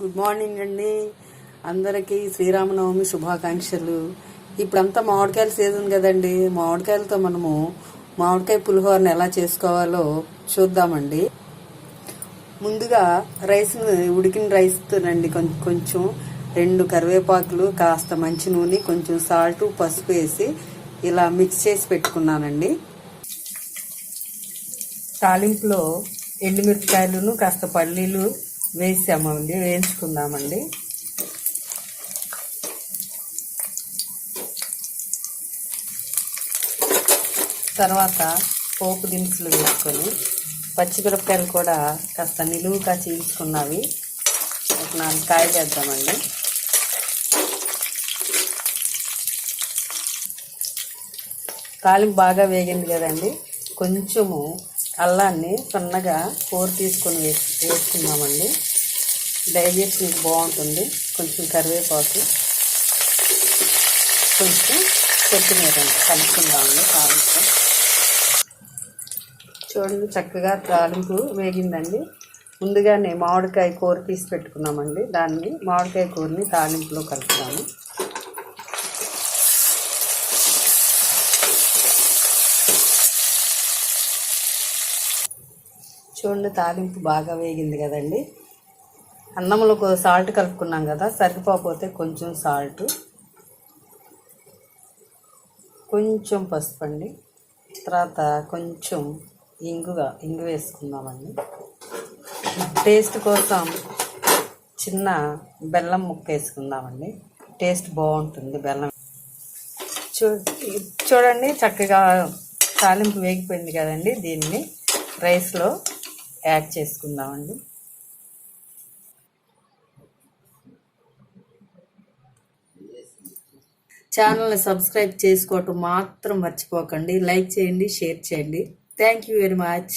Good morning అండి. అందరికీ శ్రీరామనవమి శుభాకాంక్షలు. ఇప్పుడంతా మామిడికాయల సీజన్ కదండి. మామిడికాయలతో మనము మామిడికాయ పులిహోరను ఎలా చేసుకోవాలో చూద్దామండి. ముందుగా రైస్ని ఉడికిన రైస్ రండి. కొంచెం కొంచెం రెండు కరివేపాకులు కాస్త మంచి నూనె కొంచెం సాల్ట్ పసుపు వేసి ఇలా మిక్స్ చేసి పెట్టుకున్నానండి. తాలింపులో ఎండుమిరపకాయలను కాస్త పల్లీలు వేసామండి వేయించుకుందామండి. తర్వాత పోపు దినుసులు వేసుకొని పచ్చిమిరపకాయలు కూడా కాస్త నిలువుగా చీల్చుకున్నవి ఒక నాలుగు కాయలు వేద్దామండి. తాలింపు బాగా వేగింది కదండి. కొంచెము అల్లాన్ని సన్నగా కూర తీసుకొని వేసి వేసుకుందామండి. డైజెషన్కి బాగుంటుంది. కొంచెం కరివేపాకు కొంచెం కొత్తిమీర కలుపుకుందామండి తాలింపు చూడండి చక్కగా తాలింపు వేగిందండి. ముందుగానే మామిడికాయ కూర తీసి పెట్టుకున్నామండి. దాన్ని మామిడికాయ కూరని తాలింపులో కలుపుతాము. చూడండి తాలింపు బాగా వేగింది కదండి. అన్నంలో కొ- సాల్ట్ కలుపుకున్నాం కదా సరిపోకపోతే కొంచెం సాల్ట్. కొంచెం పసుపు అండి. తర్వాత కొంచెం ఇంగుగా ఇంగు వేసుకుందామండి టేస్ట్ కోసం చిన్న బెల్లం ముక్క వేసుకుందామండి టేస్ట్ బాగుంటుంది బెల్లం. చూ చూడండి చక్కగా తాలింపు వేగిపోయింది కదండి. దీన్ని రైస్లో యాడ్ చేసుకుందామండి ఛానల్ని సబ్స్క్రైబ్ చేసుకోవటం మాత్రం మర్చిపోకండి. లైక్ చేయండి షేర్ చేయండి. Thank you very much